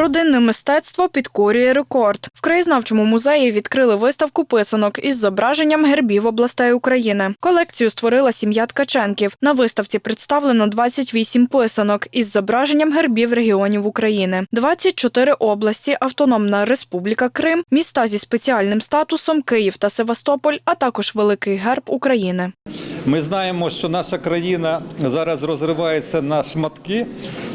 Родинне мистецтво підкорює рекорд. В краєзнавчому музеї відкрили виставку писанок із зображенням гербів областей України. Колекцію створила сім'я Ткаченків. На виставці представлено 28 писанок із зображенням гербів регіонів України, 24 області, Автономна Республіка Крим, міста зі спеціальним статусом Київ та Севастополь, а також Великий герб України. Ми знаємо, що наша країна зараз розривається на шматки,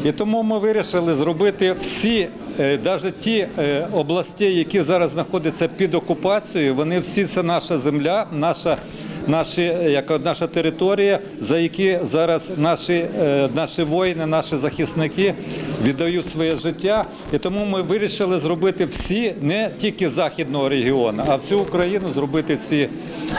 і тому ми вирішили зробити всі, навіть ті е, області, які зараз знаходяться під окупацією, вони всі це наша земля, наша. Наші як наша територія, за які зараз наші, е, наші воїни, наші захисники віддають своє життя, і тому ми вирішили зробити всі не тільки західного регіону, а всю Україну зробити ці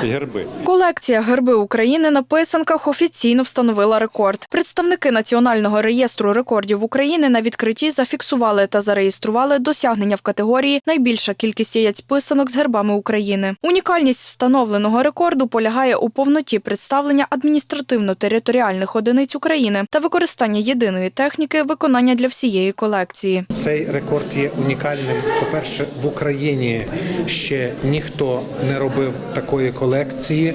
герби. Колекція герби України на писанках офіційно встановила рекорд. Представники Національного реєстру рекордів України на відкритті зафіксували та зареєстрували досягнення в категорії найбільша кількість яєць писанок з гербами України. Унікальність встановленого рекорду полягає у повноті представлення адміністративно-територіальних одиниць України та використання єдиної техніки виконання для всієї колекції. Цей рекорд є унікальним. По-перше, в Україні ще ніхто не робив такої колекції,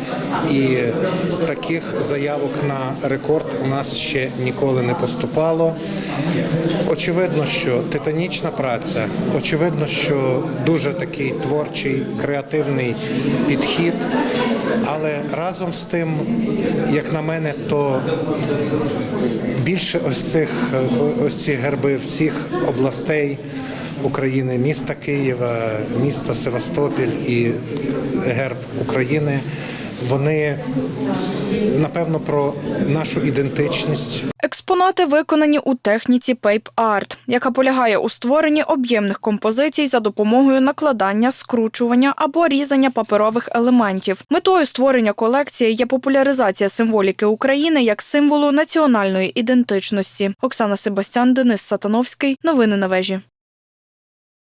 і таких заявок на рекорд у нас ще ніколи не поступало. Очевидно, що титанічна праця, очевидно, що дуже такий творчий, креативний підхід. Але разом з тим, як на мене, то більше ось цих ось ці герби всіх областей України, міста Києва, міста Севастопіль і герб України. Вони напевно про нашу ідентичність, Експонати виконані у техніці Art, яка полягає у створенні об'ємних композицій за допомогою накладання, скручування або різання паперових елементів. Метою створення колекції є популяризація символіки України як символу національної ідентичності. Оксана Себастян, Денис Сатановський. Новини на вежі.